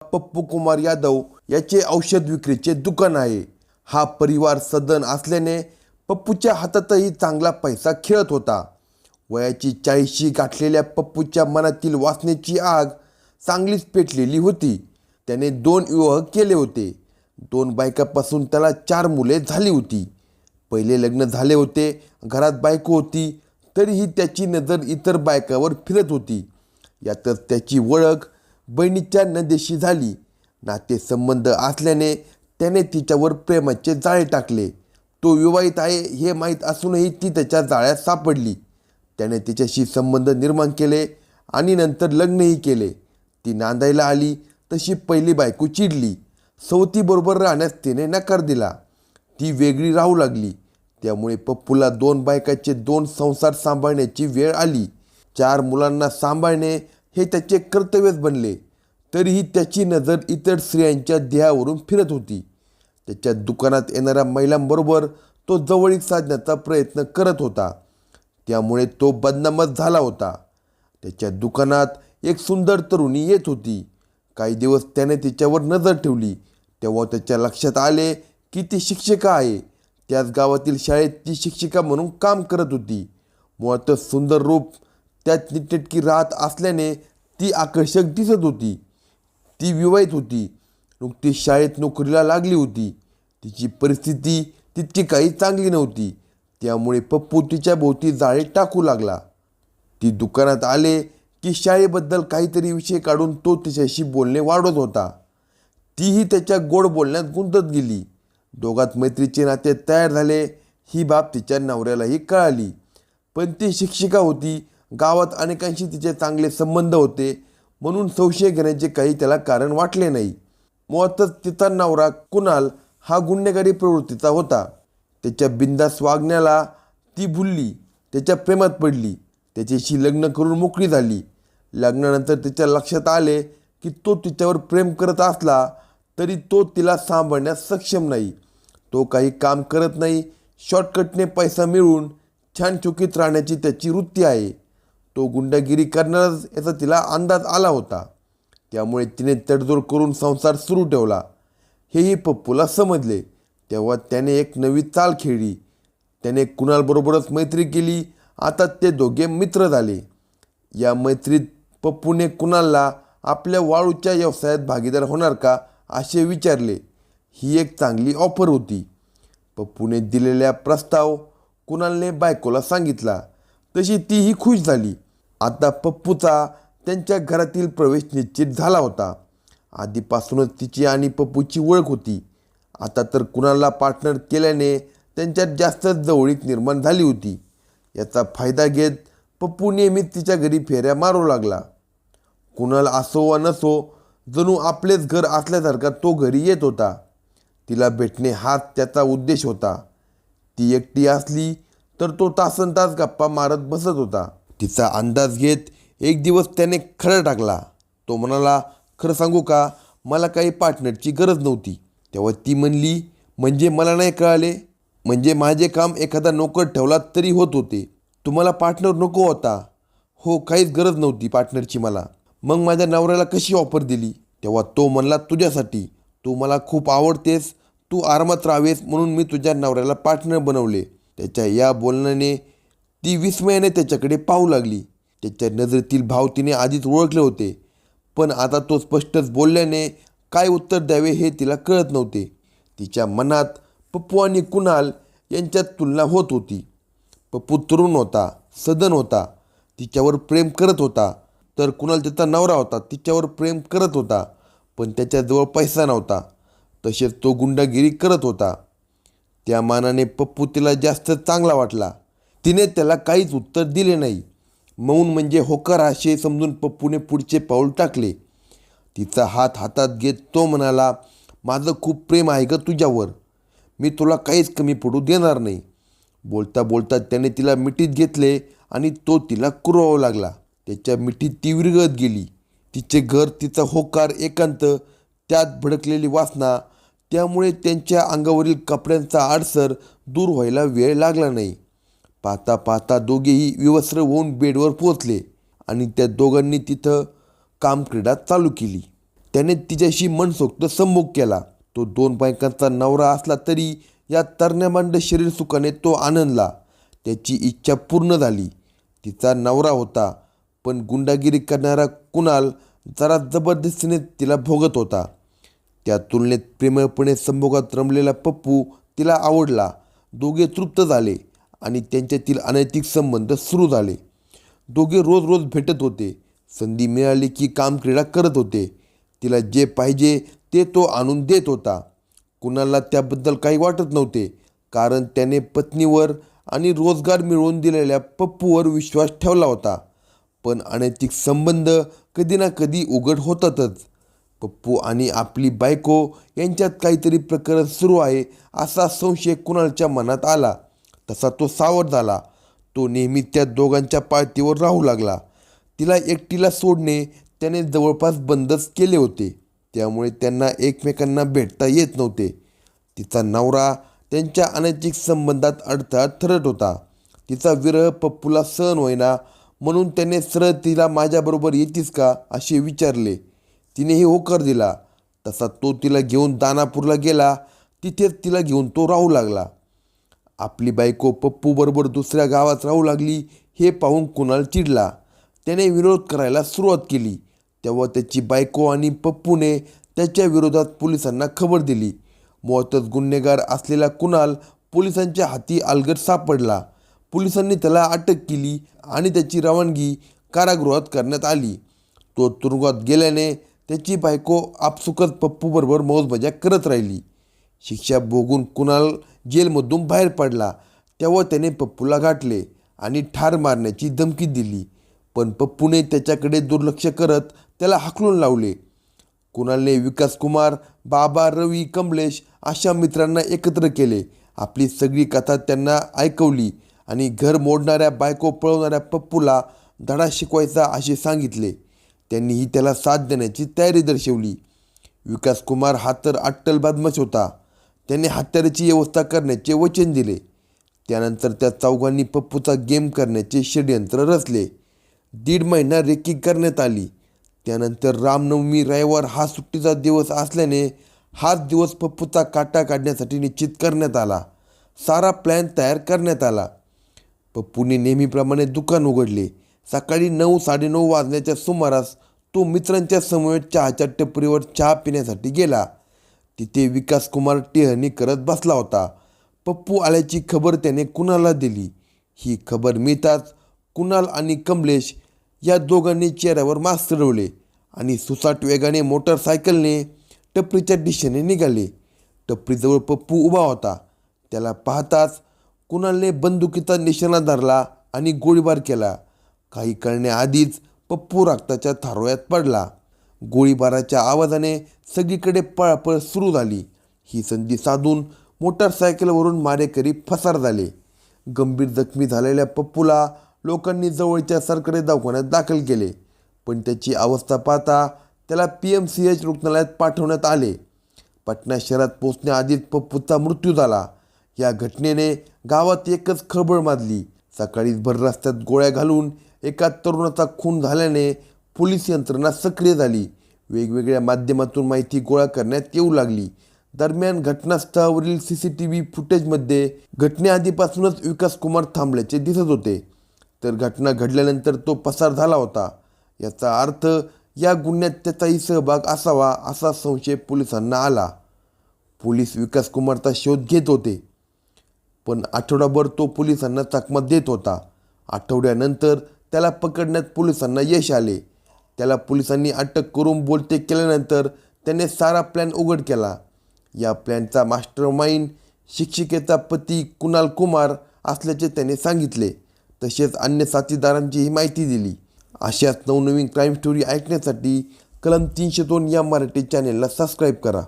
पप्पू कुमार यादव याचे औषध विक्रीचे दुकान आहे. हा परिवार सदन असल्याने पप्पूच्या हातातही चांगला पैसा खेळत होता. वयाची चाळीशी गाठलेल्या पप्पूच्या मनातील वासनेची आग चांगलीच पेटलेली होती. त्याने दोन विवाह केले होते. दोन बायकापासून त्याला चार मुले झाली होती. पहिले लग्न झाले होते घरात बायको होती तरीही त्याची नजर इतर बायकावर फिरत होती. यातच त्याची ओळख बहिणीच्या नदेशी झाली. नातेसंबंध असल्याने त्याने तिच्यावर प्रेमाचे जाळे टाकले. तो विवाहित आहे हे माहीत असूनही ती त्याच्या जाळ्यात सापडली. त्याने तिच्याशी संबंध निर्माण केले आणि नंतर लग्नही केले. ती नांदायला आली तशी पहिली बायको चिडली. सवतीबरोबर राहण्यास तिने नकार दिला. ती वेगळी राहू लागली. त्यामुळे पप्पूला दोन बायकाचे दोन संसार सांभाळण्याची वेळ आली. चार मुलांना सांभाळणे हे त्याचे कर्तव्यच बनले. तरीही त्याची नजर इतर स्त्रियांच्या देहावरून फिरत होती. त्याच्या दुकानात येणाऱ्या महिलांबरोबर तो जवळीक साधण्याचा प्रयत्न करत होता. त्यामुळे तो बदनामच झाला होता. त्याच्या दुकानात एक सुंदर तरुणी येत होती. काही दिवस त्याने तिच्यावर नजर ठेवली. तेव्हा त्याच्या लक्षात आले की ती शिक्षिका आहे. त्याच गावातील शाळेत ती शिक्षिका म्हणून काम करत होती. मुळातच सुंदर रूप त्यात नीटनेटकी राहत असल्याने ती आकर्षक दिसत होती. ती विवाहित होती. नुकतीच शाळेत नोकरीला लागली होती. तिची परिस्थिती तितकी काही चांगली नव्हती. त्यामुळे पप्पू तिच्या भोवती जाळे टाकू लागला. ती दुकानात आले की शाळेबद्दल काहीतरी विषय काढून तो तिच्याशी बोलणे वाढवत होता. तीही त्याच्या गोड बोलण्यात गुंतत गेली. दोघात मैत्रीचे नाते तयार झाले. ही बाब तिच्या नवऱ्यालाही कळाली. पण ती शिक्षिका होती. गावात अनेकांशी तिचे चांगले संबंध होते म्हणून संशय घेण्याचे काही त्याला कारण वाटले नाही. मुळातच तिचा नवरा कुणाल हा गुन्हेगारी प्रवृत्तीचा होता. त्याच्या बिंदास वागण्याला ती भुलली त्याच्या प्रेमात पडली त्याच्याशी लग्न करून मोकळी झाली. लग्नानंतर तिच्या लक्षात आले की तो तिच्यावर प्रेम करत असला तरी तो तिला सांभाळण्यास सक्षम नाही. तो काही काम करत नाही शॉर्टकटने पैसा मिळवून छान चुकीत राहण्याची त्याची वृत्ती आहे. तो गुंडगिरी करणारच याचा तिला अंदाज आला होता. त्यामुळे तिने तडजोड करून संसार सुरू ठेवला. हेही पप्पूला समजले. तेव्हा त्याने एक नवी चाल खेळली. त्याने कुणालबरोबरच मैत्री केली. आता ते दोघे मित्र झाले. या मैत्रीत पप्पूने कुणालला आपल्या वाळूच्या व्यवसायात भागीदार होणार का असे विचारले. ही एक चांगली ऑफर होती. पप्पूने दिलेला प्रस्ताव कुणालने बायकोला सांगितला. तशी तीही खुश झाली. आता पप्पूचा त्यांच्या घरातील प्रवेश निश्चित झाला होता. आधीपासूनच तिची आणि पप्पूची ओळख होती. आता तर कुणाला पार्टनर केल्याने त्यांच्यात जास्तच जवळीक निर्माण झाली होती. याचा फायदा घेत पप्पू नेहमीच तिच्या घरी फेऱ्या मारू लागला. कुणाला असो वा नसो जणू आपलेच घर असल्यासारखा तो घरी येत होता. तिला भेटणे हाच त्याचा उद्देश होता. ती एकटी असली तर तो तासन तास गप्पा मारत बसत होता. तिचा अंदाज घेत एक दिवस त्याने खरं टाकला. तो म्हणाला खरं सांगू का? मला काही पार्टनरची गरज नव्हती. तेव्हा ती म्हणली म्हणजे मला नाही कळाले. म्हणजे माझे काम एखादा नोकर ठेवला तरी होत होते. तुम्हाला पार्टनर नको होता. हो काहीच गरज नव्हती पार्टनरची मला. मग माझ्या नवऱ्याला कशी ऑफर दिली? तेव्हा तो म्हणला तुझ्यासाठी. तू मला खूप आवडतेस. तू आरामात राहावेस म्हणून मी तुझ्या नवऱ्याला पार्टनर बनवले. त्याच्या या बोलण्याने ती विस्मयाने त्याच्याकडे पाहू लागली. त्याच्या नजरेतील भाव तिने आधीच ओळखले होते. पण आता तो स्पष्टच बोलल्याने काय उत्तर द्यावे हे तिला कळत नव्हते. तिच्या मनात पप्पू आणि कुणाल यांच्यात तुलना होत होती. पप्पू तरुण होता सदन होता तिच्यावर प्रेम करत होता. तर कुणाल त्याचा नवरा होता तिच्यावर प्रेम करत होता. पण त्याच्याजवळ पैसा नव्हता. तसेच तो गुंडागिरी करत होता. त्या मानाने पप्पू तिला जास्त चांगला वाटला. तिने त्याला काहीच उत्तर दिले नाही. मौन म्हणजे होकार असे समजून पप्पूने पुढचे पाऊल टाकले. तिचा हात हातात घेत तो म्हणाला माझं खूप प्रेम आहे ग तुझ्यावर. मी तुला काहीच कमी पडू देणार नाही. बोलता बोलता त्याने तिला मिठीत घेतले आणि तो तिला कुरवावा लागला. त्याच्या मिठीत ती विरघळत गेली. तिचे घर तिचा होकार एकांत त्यात भडकलेली वासना त्यामुळे त्यांच्या अंगावरील कपड्यांचा आडसर दूर व्हायला वेळ लागला नाही. पाहता पाहता दोघेही विवस्त्र होऊन बेडवर पोचले आणि त्या दोघांनी तिथं कामक्रीडा चालू केली. त्याने तिच्याशी मनसोक्त संभोग केला. तो दोन बायकांचा नवरा असला तरी या तरण्यामांड शरीर सुखाने तो आनंदला. त्याची इच्छा पूर्ण झाली. तिचा नवरा होता पण गुंडागिरी करणारा कुणाल जरा जबरदस्तीने तिला भोगत होता. त्या तुलनेत प्रेमळपणे संभोगात रमलेला पप्पू तिला आवडला. दोघे तृप्त झाले. आणि त्यांच्यातील अनैतिक संबंध सुरू झाले. दोघे रोज रोज भेटत होते. संधी मिळाली की काम क्रीडा करत होते. तिला जे पाहिजे ते तो आणून देत होता. कुणाला त्याबद्दल काही वाटत नव्हते. कारण त्याने पत्नीवर आणि रोजगार मिळवून दिलेल्या पप्पूवर विश्वास ठेवला होता. पण अनैतिक संबंध कधी ना कधी उघड होतातच. पप्पू आणि आपली बायको यांच्यात काहीतरी प्रकरण सुरू आहे असा संशय कुणालच्या मनात आला. तसा तो सावध झाला. तो नेहमी त्या दोघांच्या पाळतीवर राहू लागला. तिला एकटीला सोडणे त्याने जवळपास बंदच केले होते. त्यामुळे त्यांना एकमेकांना भेटता येत नव्हते. तिचा नवरा त्यांच्या अनैतिक संबंधात अडथळा ठरत होता. तिचा विरह पप्पूला सहन होईना म्हणून त्याने सरळ तिला माझ्याबरोबर येतीस का असे विचारले. तिनेही होकार दिला. तसा तो तिला घेऊन दानापूरला गेला. तिथेच तिला घेऊन तो राहू लागला. आपली बायको पप्पूबरोबर दुसऱ्या गावात राहू लागली हे पाहून कुणाल चिडला. त्याने विरोध करायला सुरुवात केली. तेव्हा त्याची बायको आणि पप्पूने त्याच्या विरोधात पोलिसांना खबर दिली. मुळातच गुन्हेगार असलेला कुणाल पोलिसांच्या हाती अलगट सापडला. पोलिसांनी त्याला अटक केली आणि त्याची रवानगी कारागृहात करण्यात आली. तो तुरुंगात गेल्याने त्याची बायको आपसुकच पप्पूबरोबर मौजमजा करत राहिली. शिक्षा भोगून कुणाल जेलमधून बाहेर पडला तेव्हा त्याने पप्पूला गाठले आणि ठार मारण्याची धमकी दिली. पण पप्पूने त्याच्याकडे दुर्लक्ष करत त्याला हाकलून लावले. कुणालने विकास कुमार बाबा रवी कमलेश अशा मित्रांना एकत्र केले. आपली सगळी कथा त्यांना ऐकवली आणि घर मोडणाऱ्या बायको पळवणाऱ्या पप्पूला धडा शिकवायचा असे सांगितले. त्यांनीही त्याला साथ देण्याची तयारी दर्शवली. विकास कुमार हा तर अट्टल बदमाश होता. त्यांनी हत्याराची व्यवस्था करण्याचे वचन दिले. त्यानंतर त्या चौघांनी पप्पूचा गेम करण्याचे षडयंत्र रचले. दीड महिना रेकी करण्यात आली. त्यानंतर रामनवमी रविवार हा सुट्टीचा दिवस असल्याने हाच दिवस पप्पूचा काटा काढण्यासाठी निश्चित करण्यात आला. सारा प्लॅन तयार करण्यात आला. पप्पूने नेहमीप्रमाणे दुकान उघडले. सकाळी नऊ साडेनऊ वाजण्याच्या सुमारास तो मित्रांच्या समवेत चहाच्या टपरीवर चहा पिण्यासाठी गेला. तिथे विकास कुमार टेहणी करत बसला होता. पप्पू आल्याची खबर त्याने कुणाला दिली? ही खबर मिळताच कुणाल आणि कमलेश या दोघांनी चेहऱ्यावर मास्क चढवले आणि सुसाट वेगाने मोटरसायकलने टपरीच्या दिशेने निघाले. टपरीजवळ पप्पू उभा होता. त्याला पाहताच कुणालने बंदुकीचा निशाणा धरला आणि गोळीबार केला. काही करण्याआधीच पप्पू रक्ताच्या थारोळ्यात पडला. गोळीबाराच्या आवाजाने सगळीकडे पळापळ सुरू झाली. ही संधी साधून मोटारसायकलवरून मारेकरी फसार झाले. गंभीर जखमी झालेल्या पप्पूला लोकांनी जवळच्या सरकारी दवाखान्यात दाखल केले. पण त्याची अवस्था पाहता त्याला पी एम सी एच रुग्णालयात पाठवण्यात आले. पाटणा शहरात पोचण्याआधीच पप्पूचा मृत्यू झाला. या घटनेने गावात एकच खळबळ माजली. सकाळीच भर रस्त्यात गोळ्या घालून एका तरुणाचा खून झाल्याने पोलीस यंत्रणा सक्रिय झाली. वेगवेगळ्या माध्यमातून माहिती गोळा करण्यात येऊ लागली. दरम्यान घटनास्थळावरील सी सी टी व्ही फुटेजमध्ये घटनेआधीपासूनच विकास कुमार थांबल्याचे दिसत होते. तर घटना घडल्यानंतर तो पसार झाला होता. याचा अर्थ या गुन्ह्यात त्याचाही सहभाग असावा असा संशय पोलिसांना आला. पोलीस विकास कुमारचा शोध घेत होते. पण आठवडाभर तो पोलिसांना चकमत देत होता. आठवड्यानंतर त्याला पकडण्यात पोलिसांना यश आले. त्याला पोलिसांनी अटक करून बोलते केल्यानंतर त्याने सारा प्लॅन उघड केला. या प्लॅनचा मास्टर माइंड शिक्षिकेचा पती कुणाल कुमार असल्याचे त्याने सांगितले. तसेच अन्य साथीदारांचीही माहिती दिली. अशाच नवनवीन क्राईम स्टोरी ऐकण्यासाठी कलम तीनशे दोन या मराठी चॅनेलला सबस्क्राईब करा.